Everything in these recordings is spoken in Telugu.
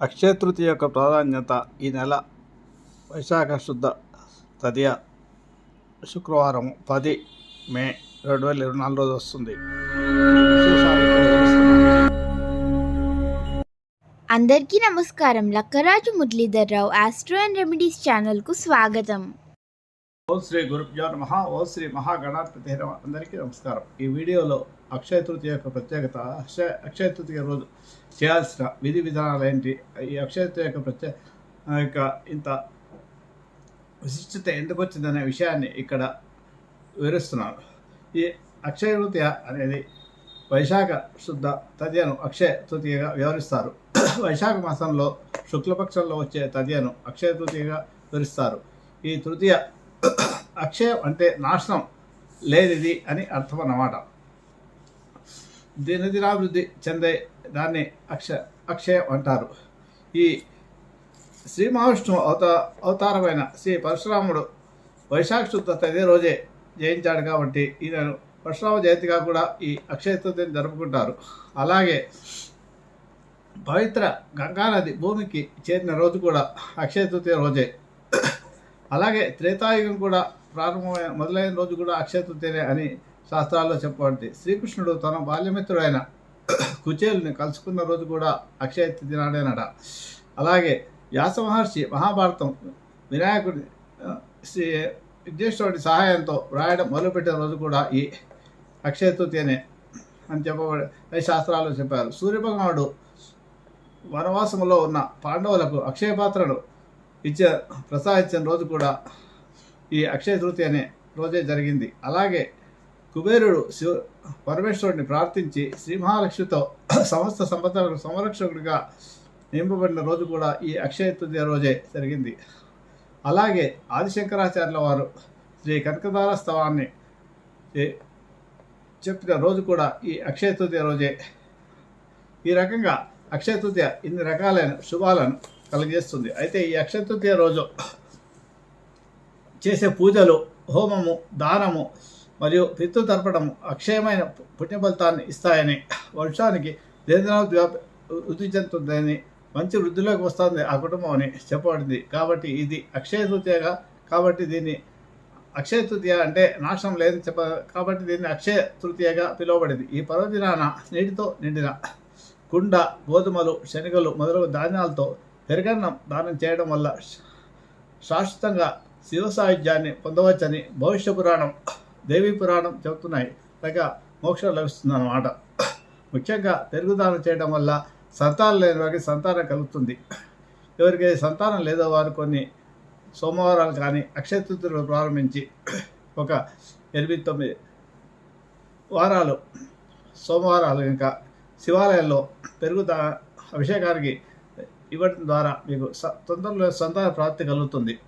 అక్షయతృతి యొక్క ప్రాధాన్యత ఈ నెల వైశాఖ శుద్ధ తదియ శుక్రవారం పది మే రెండు వేల ఇరవై నాలుగు రోజు వస్తుంది. అందరికీ నమస్కారం. Lakkaraju Muralidhar Rao astro and remedies ఛానల్కు స్వాగతం. ఓం శ్రీ గురుభ్యో నమ. ఓం శ్రీ మహాగణాధిపతి నమ అందరికీ నమస్కారం. ఈ వీడియోలో అక్షయ తృతీయ యొక్క ప్రత్యేకత అక్షయ అక్షయ తృతీయ రోజు చేయాల్సిన విధి విధానాలు ఏంటి? ఈ అక్షయ తృతీయ యొక్క ప్రత్యేక యొక్క ఇంత విశిష్టత ఎందుకు వచ్చిందనే విషయాన్ని ఇక్కడ వివరిస్తున్నాను. ఈ అక్షయ తృతీయ అనేది వైశాఖ శుద్ధ తదియను అక్షయ తృతీయగా వ్యవహరిస్తారు వైశాఖ మాసంలో శుక్లపక్షంలో వచ్చే తదియను అక్షయ తృతీయగా వివరిస్తారు. ఈ తృతీయ అక్షయం అంటే నాశనం లేనిది అని అర్థం అన్నమాట దినదినాభివృద్ధి చెందే దాన్ని అక్ష అక్షయం అంటారు. ఈ శ్రీ మహావిష్ణువు అవత అవతారమైన శ్రీ పరశురాముడు వైశాఖ శుద్ధ తదే రోజే జయించాడు కాబట్టి ఈయనను పరశురామ జయంతిగా కూడా ఈ అక్షయతృతిని జరుపుకుంటారు. అలాగే పవిత్ర గంగానది భూమికి చేరిన రోజు కూడా అక్షయతృతీయ రోజే అలాగే త్రేతాయుగం కూడా ప్రారంభమైన మొదలైన రోజు కూడా అక్షయ అని శాస్త్రాల్లో చెప్పబడింది. శ్రీకృష్ణుడు తన బాల్యమిత్రుడైన కుచేలుని కలుసుకున్న రోజు కూడా అక్షయ తృతీయ అలాగే వ్యాస మహర్షి మహాభారతం వినాయకుడి శ్రీ విఘ్నేశ్వరుడి సహాయంతో వ్రాయడం మొదలుపెట్టిన రోజు కూడా ఈ అక్షయ తృతీయనే అని చెప్పబడి శాస్త్రాల్లో చెప్పారు. సూర్యభగవానుడు వనవాసంలో ఉన్న పాండవులకు అక్షయ పాత్రను ఇచ్చే ప్రసాదించిన రోజు కూడా ఈ అక్షయ తృతీయ అనే రోజే జరిగింది. అలాగే కుబేరుడు శివ పరమేశ్వరుడిని ప్రార్థించి శ్రీ మహాలక్ష్మితో సమస్త సంపదలకు సంరక్షకుడిగా నింపబడిన రోజు కూడా ఈ అక్షయ తృతీయ రోజే జరిగింది. అలాగే ఆదిశంకరాచార్యుల వారు శ్రీ కనకదార స్తవాన్ని చెప్పిన రోజు కూడా ఈ అక్షయ తృతీయ రోజే. ఈ రకంగా అక్షయ తృతీయ ఇన్ని రకాలైన శుభాలను కలిగేస్తుంది. అయితే ఈ అక్షయ తృతీయ రోజు చేసే పూజలు హోమము దానము మరియు పితృ తర్పణము అక్షయమైన పుణ్య ఫలితాన్ని ఇస్తాయని వంశానికి దేంద్రావతి వృద్ధి చెందుతుందని మంచి వృద్ధిలోకి వస్తుంది ఆ కుటుంబం అని చెప్పబడింది. కాబట్టి ఇది అక్షయ తృతీయగా కాబట్టి దీన్ని అక్షయ తృతీయ అంటే నాశనం లేదని చెప్ప కాబట్టి దీన్ని అక్షయ తృతీయగా పిలువబడింది. ఈ పర్వదినాన నీటితో నిండిన కుండ గోధుమలు శనగలు మొదలగు ధాన్యాలతో పెరగన్నం దానం చేయడం వల్ల శాశ్వతంగా శివ సాహిత్యాన్ని పొందవచ్చని భవిష్య పురాణం దేవీ పురాణం చెబుతున్నాయి. పైగా మోక్షం లభిస్తుందన్నమాట. ముఖ్యంగా పెరుగుదానం చేయడం వల్ల సంతానం లేని వారికి సంతానం కలుగుతుంది. ఎవరికి సంతానం లేదో వారు కొన్ని సోమవారాలు కానీ అక్షయతృతులు ప్రారంభించి ఒక ఎనిమిది తొమ్మిది వారాలు సోమవారాలు ఇంకా శివాలయంలో పెరుగుదా అభిషేకానికి ఇవ్వడం ద్వారా మీకు స- తొందరలో సంతాన ప్రాప్తి కలుగుతుంది.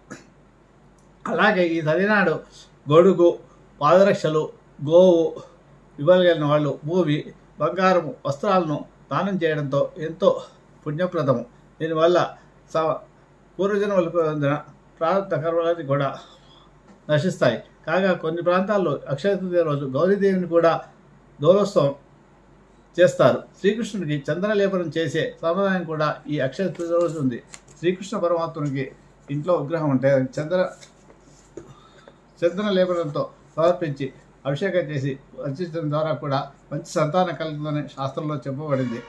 అలాగే ఈ తదినాడు గొడుగు పాదరక్షలు గోవు ఇవ్వగలిగిన వాళ్ళు భూమి బంగారము వస్త్రాలను దానం చేయడంతో ఎంతో పుణ్యప్రదము. దీనివల్ల స పూర్వజన్మలకు పొందిన ప్రారంభ కర్మలన్నీ కూడా నశిస్తాయి. కాగా కొన్ని ప్రాంతాల్లో అక్షయ తృతీయ రోజు గౌరీదేవిని కూడా దోలోత్సవం చేస్తారు. శ్రీకృష్ణుడికి చంద్రలేపనం చేసే సంప్రదాయం కూడా ఈ అక్షయ తృతీయ రోజు ఉంది. శ్రీకృష్ణ పరమాత్మునికి ఇంట్లో విగ్రహం ఉంటే చంద్ర చంద్ర లేపనంతో సమర్పించి అభిషేకం చేసి అర్చించడం ద్వారా కూడా మంచి సంతానం కలుగుతుందని శాస్త్రంలో చెప్పబడింది.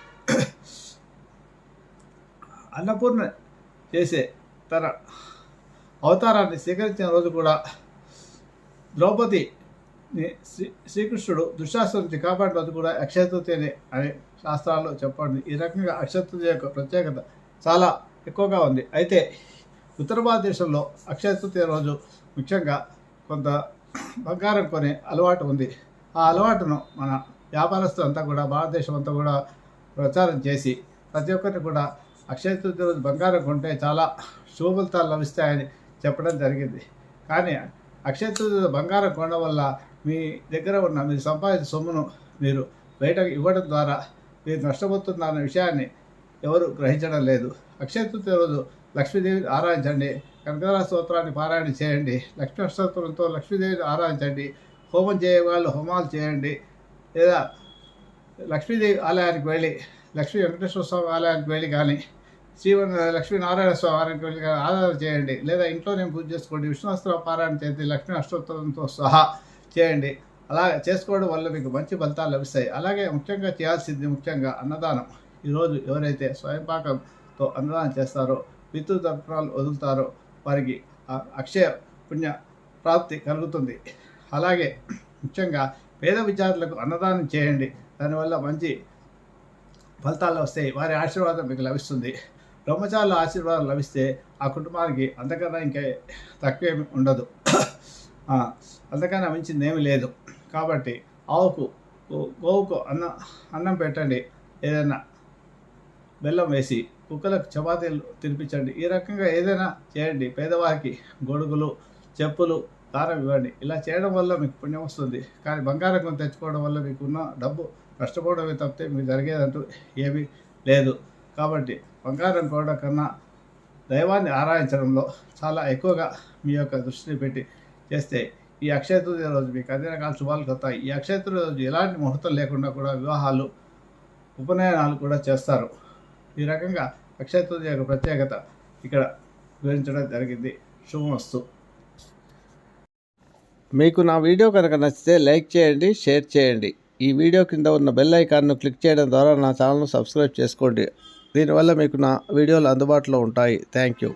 అన్నపూర్ణ చేసే తన అవతారాన్ని స్వీకరించిన రోజు కూడా ద్రౌపది శ్రీ శ్రీకృష్ణుడు దుశ్శాసనం కాపాడినందుకు కూడా అక్షయ అనే అని శాస్త్రాల్లో చెప్పండి ఈ రకంగా అక్షయ తృతీయ యొక్క ప్రత్యేకత చాలా ఎక్కువగా ఉంది. అయితే ఉత్తర భారతదేశంలో అక్షయ తృతీయ రోజు ముఖ్యంగా కొంత బంగారం కొనే అలవాటు ఉంది. ఆ అలవాటును మన వ్యాపారస్తులు అంతా కూడా భారతదేశం అంతా కూడా ప్రచారం చేసి ప్రతి ఒక్కరిని కూడా అక్షయ తృతీయ రోజు బంగారం కొంటే చాలా శుభ ఫలితాలు లభిస్తాయని చెప్పడం జరిగింది. కానీ అక్షయ తృతీయ బంగారం కొనడం వల్ల మీ దగ్గర ఉన్న మీరు సంపాదించిన సొమ్మును మీరు బయటకు ఇవ్వడం ద్వారా మీరు నష్టపోతున్నారన్న విషయాన్ని ఎవరు గ్రహించడం లేదు. అక్షయతృతీయ రోజు లక్ష్మీదేవిని ఆరాధించండి. కనకదార స్తోత్రాన్ని పారాయణ చేయండి. లక్ష్మీ అష్టోత్తరంతో లక్ష్మీదేవిని ఆరాధించండి. హోమం చేయ వాళ్ళు హోమాలు చేయండి. లేదా లక్ష్మీదేవి ఆలయానికి వెళ్ళి లక్ష్మీ వెంకటేశ్వర స్వామి ఆలయానికి వెళ్ళి కానీ శ్రీ లక్ష్మీనారాయణ స్వామి ఆలయానికి వెళ్ళి కానీ ఆరాధన చేయండి. లేదా ఇంట్లోనే పూజ చేసుకోండి. విష్ణువస్త్ర పారాయణ చేయండి. లక్ష్మీ అష్టోత్తరంతో సహా చేయండి. అలా చేసుకోవడం వల్ల మీకు మంచి ఫలితాలు లభిస్తాయి. అలాగే ముఖ్యంగా చేయాల్సింది ముఖ్యంగా అన్నదానం. ఈరోజు ఎవరైతే స్వయంపాకంతో అన్నదానం చేస్తారో పితృ తర్పణాలు వదులుతారో వారికి ఆ అక్షయ పుణ్య ప్రాప్తి కలుగుతుంది. అలాగే ముఖ్యంగా పేద విద్యార్థులకు అన్నదానం చేయండి. దానివల్ల మంచి ఫలితాలు వస్తాయి. వారి ఆశీర్వాదం మీకు లభిస్తుంది. బ్రహ్మచారుల ఆశీర్వాదం లభిస్తే ఆ కుటుంబానికి అంతకన్నా ఇంకా తక్కువేమి ఉండదు. అంతకన్నా మించింది ఏమీ లేదు. కాబట్టి ఆవుకు గోవుకు అన్నం అన్నం పెట్టండి. ఏదైనా బెల్లం వేసి కుక్కలకు చపాతీలు తినిపించండి. ఈ రకంగా ఏదైనా చేయండి. పేదవారికి గొడుగులు చెప్పులు దారం ఇవ్వండి. ఇలా చేయడం వల్ల మీకు పుణ్యం వస్తుంది. కానీ బంగారం కొని తెచ్చుకోవడం వల్ల మీకున్న డబ్బు నష్టపోవడమే తప్పితే మీకు జరిగేదంటూ ఏమీ లేదు. కాబట్టి బంగారం కొనడం కన్నా దైవాన్ని ఆరాధించడంలో చాలా ఎక్కువగా మీ యొక్క దృష్టిని పెట్టి చేస్తే ఈ అక్షయ తృతీయ రోజు మీకు అన్ని రకాల శుభాలు కలుగుతాయి. ఈ అక్షయ తృతీయ రోజు ఎలాంటి ముహూర్తం లేకుండా కూడా వివాహాలు ఉపనయనాలు కూడా చేస్తారు. ఈ రకంగా అక్షయ తృతీయ యొక్క ప్రత్యేకత ఇక్కడ వివరించడం జరిగింది. శుభమస్తు. మీకు నా వీడియో కనుక నచ్చితే లైక్ చేయండి షేర్ చేయండి. ఈ వీడియో కింద ఉన్న బెల్ ఐకాన్ను క్లిక్ చేయడం ద్వారా నా ఛానల్ను సబ్స్క్రైబ్ చేసుకోండి. దీనివల్ల మీకు నా వీడియోలు అందుబాటులో ఉంటాయి. Thank you.